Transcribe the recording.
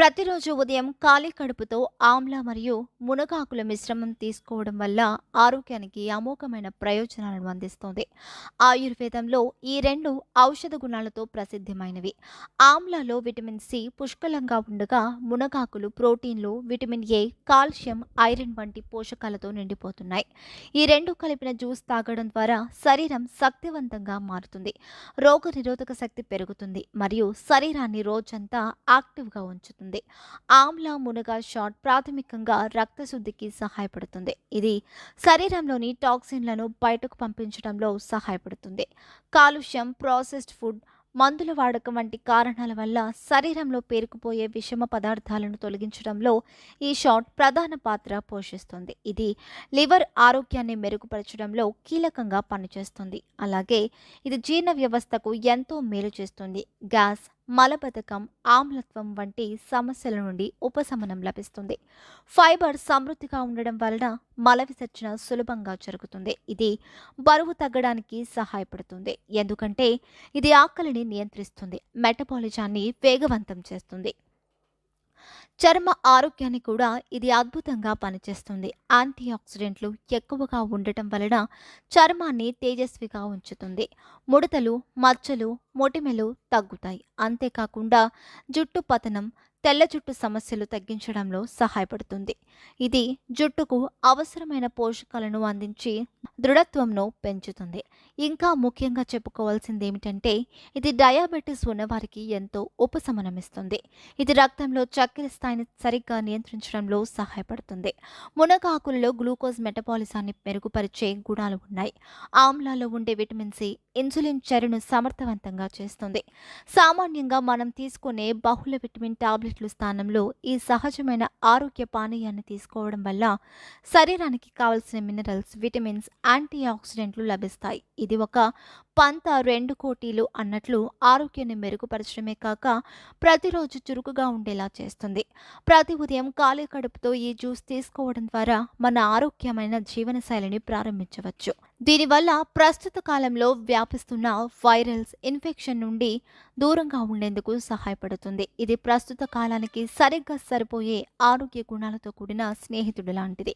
ప్రతిరోజు ఉదయం ఖాళీ కడుపుతో ఆమ్లా మరియు మునగాకుల మిశ్రమం తీసుకోవడం వల్ల ఆరోగ్యానికి అమోఘమైన ప్రయోజనాలను అందిస్తుంది. ఆయుర్వేదంలో ఈ రెండు ఔషధ గుణాలతో ప్రసిద్ధమైనవి. ఆమ్లాలో విటమిన్ సి పుష్కలంగా ఉండగా మునగాకులు ప్రోటీన్లు విటమిన్ ఏ కాల్షియం ఐరన్ వంటి పోషకాలతో నిండిపోతున్నాయి. ఈ రెండు కలిపిన జ్యూస్ తాగడం ద్వారా శరీరం శక్తివంతంగా మారుతుంది. రోగ నిరోధక శక్తి పెరుగుతుంది మరియు శరీరాన్ని రోజంతా యాక్టివ్గా ఉంచుతుంది. ఆమ్ల మునగ షాట్ ప్రాథమికంగా రక్తశుద్ధికి సహాయపడుతుంది. ఇది శరీరంలోని టాక్సిన్లను బయటకు పంపించడంలో సహాయపడుతుంది. కాలుష్యం ప్రాసెస్డ్ ఫుడ్ మందుల వాడకం వంటి కారణాల వల్ల శరీరంలో పేరుకుపోయే విషమ పదార్థాలను తొలగించడంలో ఈ షాట్ ప్రధాన పాత్ర పోషిస్తుంది. ఇది లివర్ ఆరోగ్యాన్ని మెరుగుపరచడంలో కీలకంగా పనిచేస్తుంది. అలాగే ఇది జీర్ణ వ్యవస్థకు ఎంతో మేలు చేస్తుంది. గ్యాస్ మలబద్ధకం ఆమ్లత్వం వంటి సమస్యల నుండి ఉపశమనం లభిస్తుంది. ఫైబర్ సమృద్ధిగా ఉండడం వలన మల విసర్జన సులభంగా జరుగుతుంది. ఇది బరువు తగ్గడానికి సహాయపడుతుంది. ఎందుకంటే ఇది ఆకలిని నియంత్రిస్తుంది. మెటబాలిజాన్ని వేగవంతం చేస్తుంది. చర్మ ఆరోగ్యాన్ని కూడా ఇది అద్భుతంగా పనిచేస్తుంది. యాంటీ ఆక్సిడెంట్లు ఎక్కువగా ఉండటం వలన చర్మాన్ని తేజస్విగా ఉంచుతుంది. ముడతలు మచ్చలు మొటిమెలు తగ్గుతాయి. అంతేకాకుండా జుట్టు పతనం తెల్ల జుట్టు సమస్యలు తగ్గించడంలో సహాయపడుతుంది. ఇది జుట్టుకు అవసరమైన పోషకాలను అందించి దృఢత్వంను పెంచుతుంది. ఇంకా ముఖ్యంగా చెప్పుకోవాల్సింది ఏమిటంటే ఇది డయాబెటీస్ ఉన్నవారికి ఎంతో ఉపశమనమిస్తుంది. ఇది రక్తంలో చక్కెర స్థాయిని సరిగ్గా నియంత్రించడంలో సహాయపడుతుంది. మునగాకులలో గ్లూకోజ్ మెటబాలిజాన్ని మెరుగుపరిచే గుణాలు ఉన్నాయి. ఆమ్లాలో ఉండే విటమిన్ సి ఇన్సులిన్ చర్యను సమర్థవంతంగా చేస్తుంది. సామాన్యంగా మనం తీసుకునే బహుళ విటమిన్ టాబ్లెట్ల స్థానంలో ఈ సహజమైన ఆరోగ్య పానీయాన్ని తీసుకోవడం వల్ల శరీరానికి కావలసిన మినరల్స్ విటమిన్స్ యాంటీ ఆక్సిడెంట్లు లభిస్తాయి. ఇది ఒక పంత రెండు కోటీలు అన్నట్లు ఆరోగ్యాన్ని మెరుగుపరచడమే కాక ప్రతిరోజు చురుకుగా ఉండేలా చేస్తుంది. ప్రతి ఉదయం ఖాళీ కడుపుతో ఈ జ్యూస్ తీసుకోవడం ద్వారా మన ఆరోగ్యమైన జీవనశైలిని ప్రారంభించవచ్చు. దీనివల్ల ప్రస్తుత కాలంలో వ్యాపిస్తున్న వైరల్స్ ఇన్ఫెక్షన్ నుండి దూరంగా ఉండేందుకు సహాయపడుతుంది. ఇది ప్రస్తుత కాలానికి సరిగ్గా సరిపోయే ఆరోగ్య గుణాలతో కూడిన స్నేహితుడు లాంటిది.